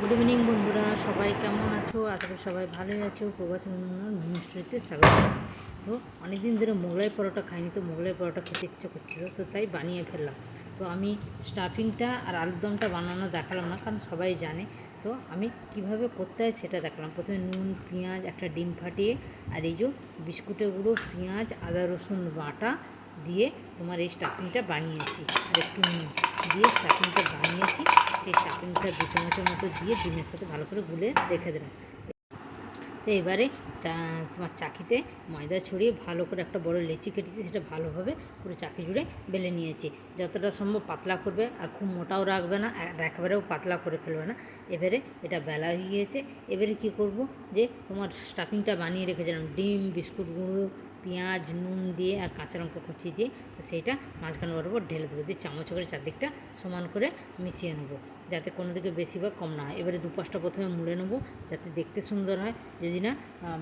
Good evening বন্ধুরা। সবাই কেমন আছো? আশা করি সবাই ভালোই আছো। প্রবাস মিনিস্ট্রিতে স্বাগত। তো অনেকদিন ধরে মোগলাই পরোটা খাইনি, তো মোগলাই পরোটা খেতে ইচ্ছে করছিল, তো তাই বানিয়ে ফেললাম। তো আমি স্টাফিংটা আর আলুর দমটা বানানো দেখালাম না, কারণ সবাই জানে। তো আমি কীভাবে করতে হয় সেটা দেখালাম। প্রথমে নুন, পেঁয়াজ, একটা ডিম ফাটিয়ে, আর এই যে বিস্কুটের গুঁড়ো, পেঁয়াজ, আদা, রসুন বাটা দিয়ে তোমার এই স্টাফিংটা বানিয়েছি, আর একটু নুন দিয়ে স্টাফিংটা বানিয়েছি। সেই স্টাফিংটা দু চামচের মতো দিয়ে ডিমের সাথে ভালো করে গুলে রেখে দিলাম তো এবারে চা, তোমার চাকিতে ময়দা ছড়িয়ে ভালো করে একটা বড় লেচি কেটেছি, সেটা ভালোভাবে পুরো চাকি জুড়ে বেলে নিয়েছি। যতটা সম্ভব পাতলা করবে, আর খুব মোটাও রাখবে না একেবারেও পাতলা করে ফেলবে না। এবারে এটা বেলা হয়ে গিয়েছে। এবারে কি করব যে, তোমার স্টাফিংটা বানিয়ে রেখেছিলাম। ডিম, বিস্কুট গুঁড়ো, পেঁয়াজ, নুন দিয়ে, আর কাঁচা লঙ্কা কুচি দিয়ে সেইটা মাঝখানে বরাবর ঢেলে দেবো। দিয়ে চামচ করে চারদিকটা সমান করে মিশিয়ে নেব, যাতে কোনো দিকে বেশি বা কম না হয়। এবারে দুপাশটা প্রথমে মুড়ে নেব, যাতে দেখতে সুন্দর হয়। যদি না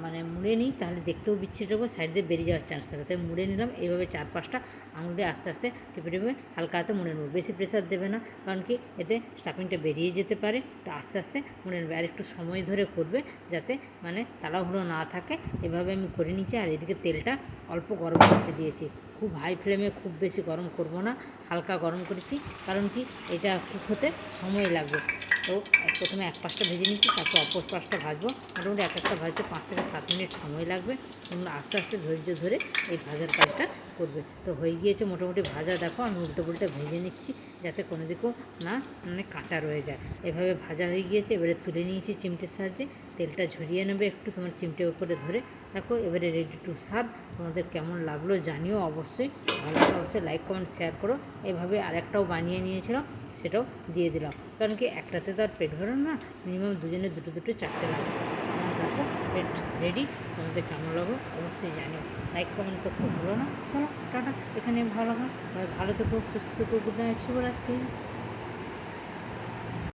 মানে মুড়ে নিই, তাহলে দেখতেও বিচ্ছিরি হবে সাইড দিয়ে বেরিয়ে যাওয়ার চান্স থাকে। তাই মুড়ে নিলাম এইভাবে চার পাঁচটা আঙুল দিয়ে আস্তে আস্তে টিপে টিপে হালকা হাতে মুড়ে নেব। বেশি প্রেশার দেবে না, কারণ কি এতে স্টাফিংটা বেরিয়ে যেতে পারে, তো আস্তে আস্তে মুড়ে নেবে। আর একটু সময় ধরে করবে, যাতে মানে তাড়াহুড়ো না থাকে। এভাবে আমি করে নিচ্ছি আর এদিকে তেলটা অল্প গরম করতে দিয়েছি। খুব হাই ফ্লেমে খুব বেশি গরম করব না, হালকা গরম করেছি, কারণ কি এটা কুক হতে সময় লাগবে। তো প্রথমে এক পাশটা ভেজে নিচ্ছি, তারপর অপর পাশটা ভাজবো। মোটামুটি এক একটা ভাজতে পাঁচ থেকে সাত মিনিট সময় লাগবে। তোমরা আস্তে আস্তে ধৈর্য ধরে এই ভাজার কাজটা করবে। তো হয়ে গিয়েছে মোটামুটি ভাজা। দেখো আমি উল্টো পুল্টে ভেজে নিচ্ছি যাতে কোনো দিকেও না মানে কাঁচা রয়ে যায়। এভাবে ভাজা হয়ে গিয়েছে। এবারে তুলে নিয়েছি চিমটের সাহায্যে। তেলটা ঝরিয়ে নেবে একটু তোমার চিমটের উপরে ধরে। দেখো এবারে রেডি টু সার্ভ তোমাদের কেমন লাগল জানিও অবশ্যই। ভালো অবশ্যই লাইক কমেন্ট শেয়ার করো। এভাবে আরেকটাও বানিয়ে নিয়েছিলাম। সেটাও দিয়ে দিলাম। কারণ কি একটাতে তো আর পেট ভরে না মিনিমাম দুজনে দুটো দুটো চারটে লাগবে। আমার দেখো পেট রেডি তোমাদের কেমন লাগল অবশ্যই জানিও। লাইক কমেন্ট করতে ভুলো না। চলো, টাটা। এখানে ভালো হয়। ভালো থেকো, সুস্থ থেকো গুড নাইট শুভরাত্রি।